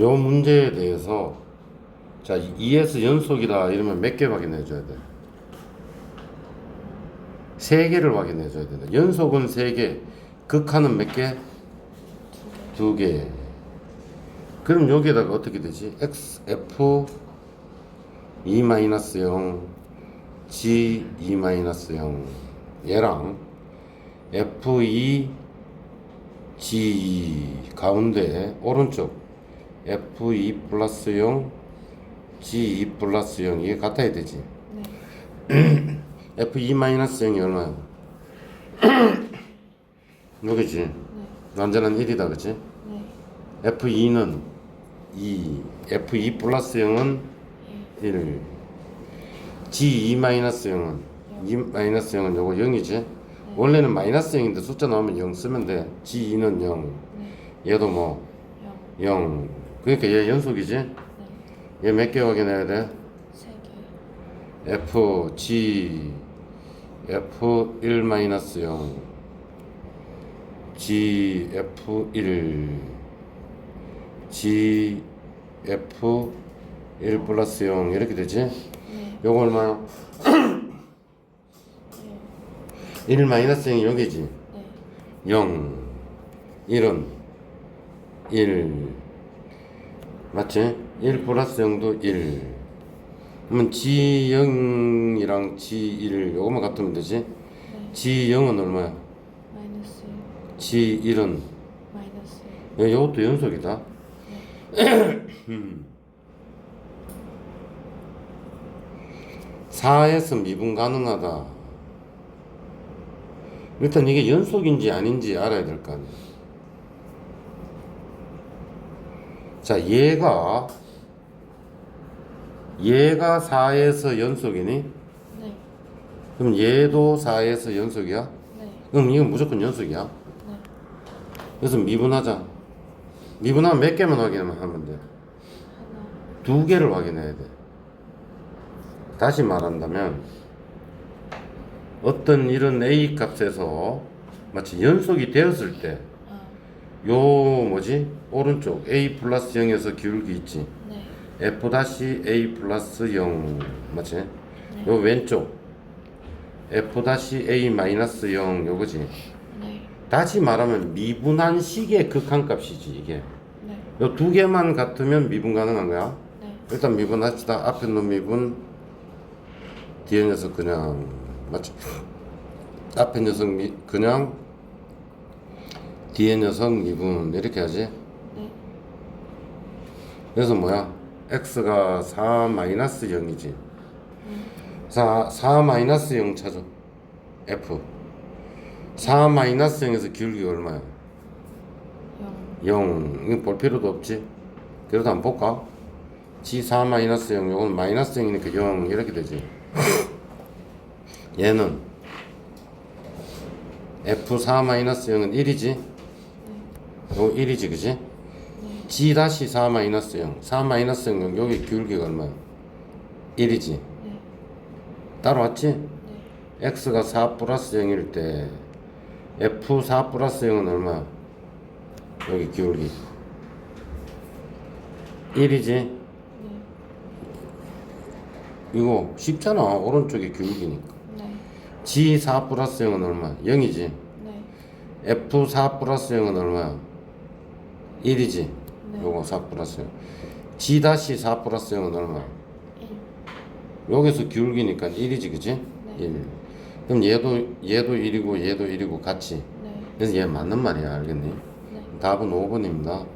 요 문제에 대해서 자 2S 연속이다 이러면 몇 개 확인해 줘야 돼? 세 개를 확인해 줘야 된다. 연속은 세 개, 극한은 몇 개? 두 개. 그럼 여기에다가 어떻게 되지? x f 2 마이너스 0 g 2 마이너스 0 얘랑 f 2 g 2 가운데 오른쪽 f 2 플러스 0 g 2 플러스 0 이게 같아야 되지. 네. f 2 마이너스 0이 얼마야? 여기지. 네. 완전한 1이다, 그치? 네. F2는 2, F2 플러스 0은 1, G2 마이너스 0은 2 마이너스 0은 요거 0이지? 원래는 마이너스 0인데 숫자 나오면 0 쓰면 돼. G2는 0, 네. 얘도 뭐 0. 0. 그러니까 얘 연속이지? 네. 얘몇 개 확인해야 돼? 세 개. F, G, F1 마이너스 0, G, F1, G, F1 플러스 0 이렇게 되지? 네. 요거 얼마야? 네. 1 마이너스 0이 여기지? 네. 0, 1은 1, 맞지? 1 플러스 0도 1. 그러면 G0이랑 G1 요거만 같으면 되지? 네. G0은 얼마야? 마이너스 G1은 마이너스 야, 요것도 연속이다. 음. 4에서 미분 가능하다. 일단 이게 연속인지 아닌지 알아야 될 거 아니야. 자, 얘가 얘가 4에서 연속이니? 네. 그럼 얘도 4에서 연속이야? 네. 그럼 이건 무조건 연속이야. 네. 그래서 미분하자. 미분하면 몇 개만 확인하면 하면 돼. 하나. 두 개를 확인해야 돼. 다시 말한다면 어떤 이런 a 값에서 마치 연속이 되었을 때 요 아. 뭐지 오른쪽 a 플러스 0에서 기울기 있지 네. f 다시 a 플러스 0 맞지 네. 요 왼쪽 f 다시 a 마이너스 0 요거지 네. 다시 말하면 미분한 식의 극한값이지 이게 네. 요 두 개만 같으면 미분 가능한 거야 네. 일단 미분합시다. 앞에 놈 미분, 뒤에 녀석 그냥 맞죠? 앞에 녀석 미, 그냥 뒤에 녀석 미분 이렇게 하지. 네. 그래서 뭐야? x가 4 마이너스 0이지. 네. 4, 4 마이너스 0 찾아. f. 4 마이너스 0에서 기울기가 얼마야? 0. 0. 이거 볼 필요도 없지. 그래도 한번 볼까? G 4 마이너스 0, 요건 마이너스 0이니까 0 이렇게 되지. 얘는 F 4 마이너스 0은 1이지. 요 1이지, 그지? 네. G 다시 4 마이너스 0, 4 마이너스 0, 여기 기울기가 얼마야? 1이지. 네. 따라왔지? 네. X가 4 플러스 0일 때 F 4 플러스 0은 얼마야? 여기 기울기 1이지? 네. 이거 쉽잖아 오른쪽에 기울기니까 네. G 4 플러스 0은 얼마야? 0이지? 네. F 4 플러스 0은 얼마야? 1이지? 네. 요거 4 플러스 0 G 다시 4 플러스 0은 얼마야? 1. 여기서 기울기니까 1이지 그지? 네. 1 그럼 얘도 얘도 1이고 얘도 1이고 같이 네. 그래서 얘 맞는 말이야 알겠니? 네. 답은 5번입니다